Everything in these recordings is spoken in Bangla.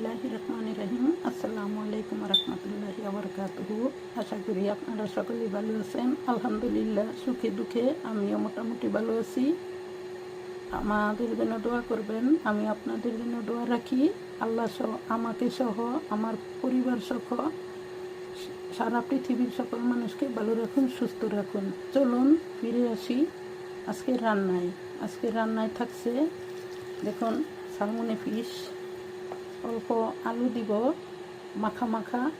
বিসমিল্লাহ রহমান রহিম। আসসালামু আলাইকুম রহমতুল্লাহ আবরকাতহু আশা করি আপনারা সকলেই ভালো আছেন। আলহামদুলিল্লাহ, সুখে দুঃখে আমিও মোটামুটি ভালো আছি। আমাদের জন্য দোয়া করবেন, আমি আপনাদের জন্য দোয়া রাখি। আল্লাহ সহ, আমাকে সহ, আমার পরিবার সহ, সারা পৃথিবীর সকল মানুষকে ভালো রাখুন, সুস্থ রাখুন। চলুন ফিরে আসি আজকে রান্নায়। আজকে রান্নায় থাকছে, দেখুন, সালমনে ফিশ। অল্প আলু দিব, মাখা মাখা,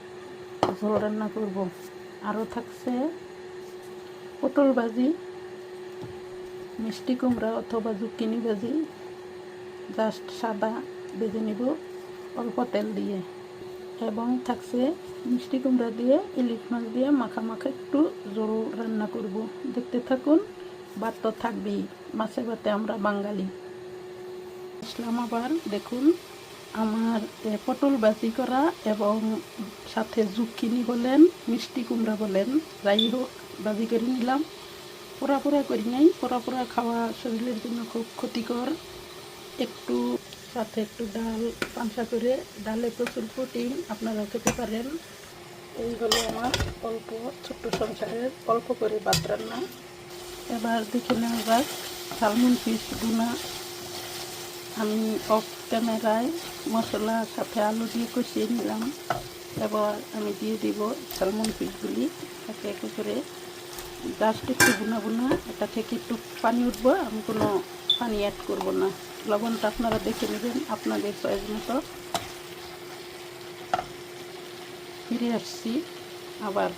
ঝোল রান্না করব। আরও থাকছে পটল ভাজি, মিষ্টি কুমড়া অথবা জুকিনি ভাজি। জাস্ট সাদা ভেজে নিব অল্প তেল দিয়ে। এবং থাকছে মিষ্টি কুমড়া দিয়ে, ইলিশ মাছ দিয়ে মাখা মাখা একটু জোর রান্না করব। দেখতে থাকুন, ভাত তো থাকবেই, মাছে ভাতে আমরা বাঙালি। ইসলাম আবার, দেখুন। আমার পটল বাজি করা এবং সাথে জুকিনি বলেন মিষ্টি কুমড়া বলেন। যাই হোক বাজি করে নিলাম। পোড়া পোড়া করি নাই। পোড়া পোড়া খাওয়া শরীরের জন্য খুব ক্ষতিকর। একটু সাথে একটু ডাল পাংসা করে, ডালে প্রচুর প্রোটিন আপনারা খেতে পারেন। এই হলো আমার অল্প ছোট্ট সংসারের অল্প করে ভাত রান্না। এবার দেখে নেওয়া যাক সালমন ফিশ গুনা আমি অফ ক্যামেরায় মশলার সাথে আলু দিয়ে কষিয়ে নিলাম। এবার আমি দিয়ে দিব সালমন পিসগুলি। একে একে করে জাস্ট একটু বুনা বুনা এটা থেকে একটু পানি উঠবো, আমি কোনো পানি অ্যাড করব না। লবণটা আপনারা দেখে নেবেন আপনাদের চয়েস মতো। ফিরে আসছি আবার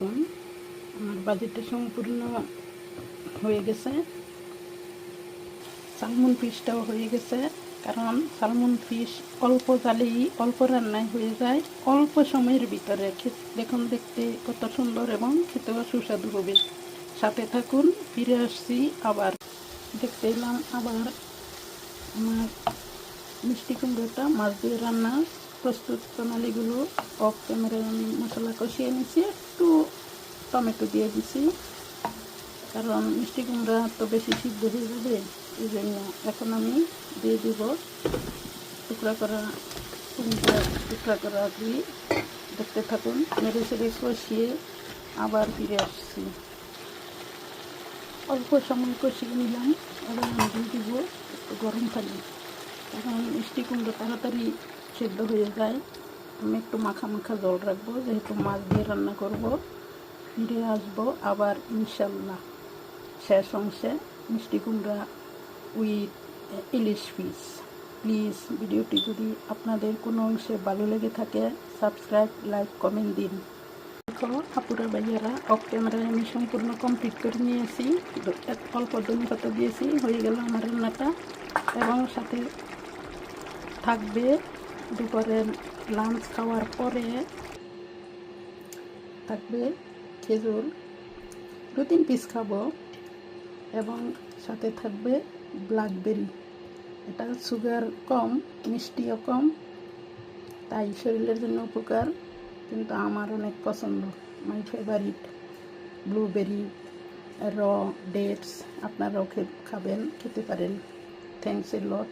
দেখুন, বাজেটটা সম্পূর্ণ হয়ে গেছে। সালমন ফিশটাও হয়ে গেছে, কারণ সালমন ফিশ অল্প জালেই, অল্প রান্নায় হয়ে যায়। অল্প সময়ের ভিতরে দেখুন দেখতে কত সুন্দর এবং খেতেও সুস্বাদু হবে। সাথে থাকুন, ফিরে আসছি আবার। দেখতে এলাম আবার আমার মিষ্টি কুমড়োটা, মাছ দিয়ে রান্না প্রস্তুত প্রণালীগুলো। অফ ক্যামেরায় আমি মশলা কষিয়ে নিয়েছি একটু টমেটো দিয়ে দিছি। কারণ মিষ্টি কুমড়া তো বেশি সিদ্ধ হয়ে যাবে, এই জন্য এখন আমি দিয়ে দিব টুকরা করা কুমড়া, টুকরা করা দিয়ে দেখতে থাকুন মেরে সেরে কষিয়ে আবার ফিরে আসছি। অল্প সময় কষিয়ে নিলাম এবার আমি দিয়ে দিব একটু গরম পানি। কারণ মিষ্টি কুমড়ো তাড়াতাড়ি সেদ্ধ হয়ে যায়। আমি একটু মাখা মাখা জল রাখব, যেহেতু মাছ দিয়ে রান্না করব। ফিরে আসব আবার ইনশাল্লাহ। শেষ অংশে মিষ্টি কুমড়া উইথ ইলিশ ফিস প্লিজ ভিডিওটি যদি আপনাদের কোনো অংশে ভালো লেগে থাকে, সাবস্ক্রাইব, লাইক, কমেন্ট দিন। দেখো, আপুরা ভাইয়ারা অফ ক্যামেরায় আমি সম্পূর্ণ কমপ্লিট করে নিয়েছি। এক অল্প দমি পাতা দিয়েছি, হয়ে গেল আমার রান্নাটা। এবং সাথে থাকবে দুপুরের লাঞ্চ খাওয়ার পরে থাকবে খেজুর দু তিন পিস খাব এবং সাথে থাকবে ব্ল্যাকবেরি এটা সুগার কম, মিষ্টিও কম, তাই শরীরের জন্য উপকার, কিন্তু আমার অনেক পছন্দ। মাই ফেভারিট ব্লুবেরি র ডেটস আপনারাও খাবেন, খেতে পারেন। Thanks a lot